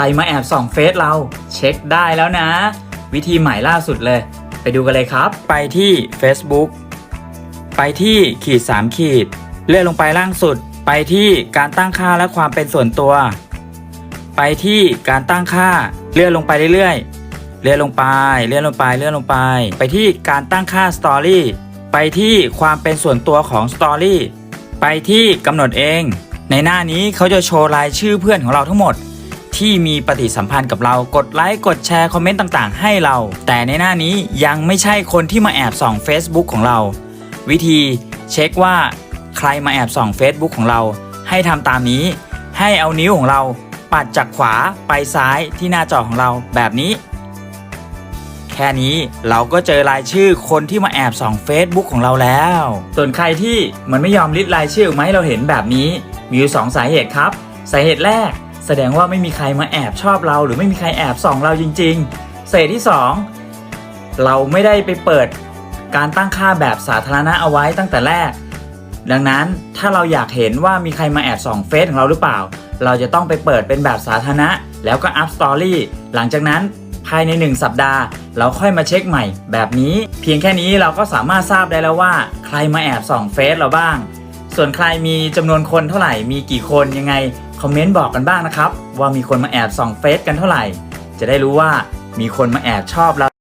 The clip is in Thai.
รมาแอบส่องเฟซเรา เช็คได้แล้วนะ วิธีใหม่ล่าสุดเลย ไปดูกันเลยครับ ไปที่ Facebook ไปที่ขีด 3 ขีด เลื่อนลงไปล่างสุด ไปที่การตั้งค่าและความเป็นส่วนตัว ไปที่การตั้งค่าเลื่อนลงไปเรื่อยๆ เลื่อนลงไป เลื่อนลงไป เลื่อนลงไป ไปที่การตั้งค่า Story ไปที่ความเป็นส่วนตัวของ Story ไปที่กำหนดเอง ในหน้านี้เขาจะโชว์รายชื่อเพื่อนของเราทั้งหมด ที่มีปฏิสัมพันธ์กับเรากดไลค์กดแชร์คอมเมนต์ต่างๆ ให้เรา แต่ในหน้านี้ยังไม่ใช่คนที่มาแอบส่อง Facebook ของเรา วิธีเช็คว่าใครมาแอบส่อง Facebook ของเรา ให้ทำตามนี้ ให้เอานิ้วของเรา ปัดจากขวาไปซ้ายที่หน้าจอของเราแบบนี้ แค่นี้เราก็เจอรายชื่อคนที่มาแอบส่อง Facebook ของเราแล้ว ส่วนใครที่มันไม่ยอมลิดรายชื่อออกมาให้เราเห็นแบบนี้ มีอยู่สองสาเหตุครับ สาเหตุแรก แสดงว่าไม่มีใครมาแอบชอบเราหรือไม่มีใครแอบส่องเราจริง ๆเหตุที่สองเราไม่ได้ไปเปิดการตั้งค่าแบบสาธารณะเอาไว้ตั้งแต่แรก ดังนั้นถ้าเราอยากเห็นว่ามีใครมาแอบส่องเฟซของเราหรือเปล่า เราจะต้องไปเปิดเป็นแบบสาธารณะ แล้วก็อัพสตอรี่หลังจากนั้นภายใน 1 สัปดาห์ เราค่อยมาเช็คใหม่แบบนี้ เพียงแค่นี้เราก็สามารถทราบได้แล้วว่า ใครมาแอบส่องเฟซเราบ้าง ส่วนใครมีจำนวนคนเท่าไหร่ มีกี่คนยังไง คอมเมนต์บอกกันบ้างนะครับ ว่ามีคนมาแอบส่องเฟซกันเท่าไหร่ จะได้รู้ว่ามีคนมาแอบชอบเรา